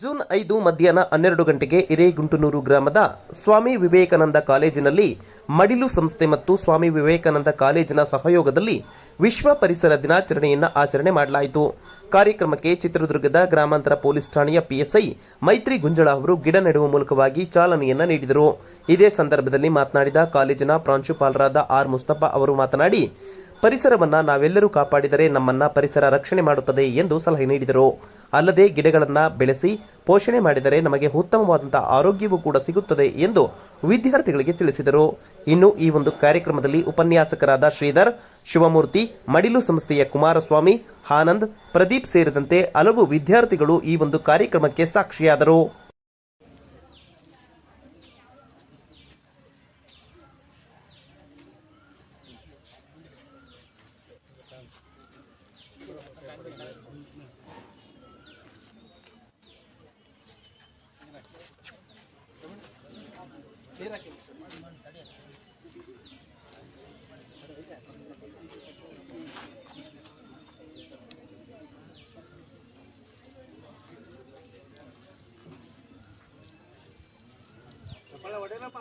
June ಐದು ಮಧ್ಯಾಹ್ನ ಹನ್ನೆರಡು ಗಂಟೆಗೆ ಹಿರೇಗುಂಟನೂರು ಗ್ರಾಮದ ಸ್ವಾಮಿ ವಿವೇಕಾನಂದ ಕಾಲೇಜಿನಲ್ಲಿ ಮಡಿಲು ಸಂಸ್ಥೆ ಮತ್ತು ಸ್ವಾಮಿ ವಿವೇಕಾನಂದ ಕಾಲೇಜಿನ ಸಹಯೋಗದಲ್ಲಿ ವಿಶ್ವ ಪರಿಸರ ದಿನಾಚರಣೆಯನ್ನು ಆಚರಣೆ ಮಾಡಲಾಯಿತು. ಕಾರ್ಯಕ್ರಮಕ್ಕೆ ಚಿತ್ರದುರ್ಗದ ಗ್ರಾಮಾಂತರ ಪೊಲೀಸ್ ಠಾಣೆಯ ಪಿಎಸ್ಐ ಮೈತ್ರಿ ಗುಂಜಳ ಅವರು ಗಿಡ ನೆಡುವ ಮೂಲಕವಾಗಿ ಚಾಲನೆಯನ್ನು ನೀಡಿದರು. ಇದೇ ಸಂದರ್ಭದಲ್ಲಿ ಮಾತನಾಡಿದ ಕಾಲೇಜಿನ ಪ್ರಾಂಶುಪಾಲರಾದ ಆರ್ ಮುಸ್ತಫಾ ಅವರು ಮಾತನಾಡಿ, ಪರಿಸರವನ್ನು ನಾವೆಲ್ಲರೂ ಕಾಪಾಡಿದರೆ ನಮ್ಮನ್ನ ಪರಿಸರ ರಕ್ಷಣೆ ಮಾಡುತ್ತದೆ ಎಂದು ಸಲಹೆ ನೀಡಿದರು. ಅಲ್ಲದೆ ಗಿಡಗಳನ್ನು ಬೆಳೆಸಿ ಪೋಷಣೆ ಮಾಡಿದರೆ ನಮಗೆ ಉತ್ತಮವಾದಂಥ ಆರೋಗ್ಯವೂ ಕೂಡ ಸಿಗುತ್ತದೆ ಎಂದು ವಿದ್ಯಾರ್ಥಿಗಳಿಗೆ ತಿಳಿಸಿದರು. ಇನ್ನು ಈ ಒಂದು ಕಾರ್ಯಕ್ರಮದಲ್ಲಿ ಉಪನ್ಯಾಸಕರಾದ ಶ್ರೀಧರ್, ಶಿವಮೂರ್ತಿ, ಮಡಿಲು ಸಂಸ್ಥೆಯ ಕುಮಾರಸ್ವಾಮಿ, ಆನಂದ್, ಪ್ರದೀಪ್ ಸೇರಿದಂತೆ ಹಲವು ವಿದ್ಯಾರ್ಥಿಗಳು ಈ ಒಂದು ಕಾರ್ಯಕ್ರಮಕ್ಕೆ ಸಾಕ್ಷಿಯಾದರು. ಚಪ್ಪಲ ಹೊಡೆಯಲಪ್ಪ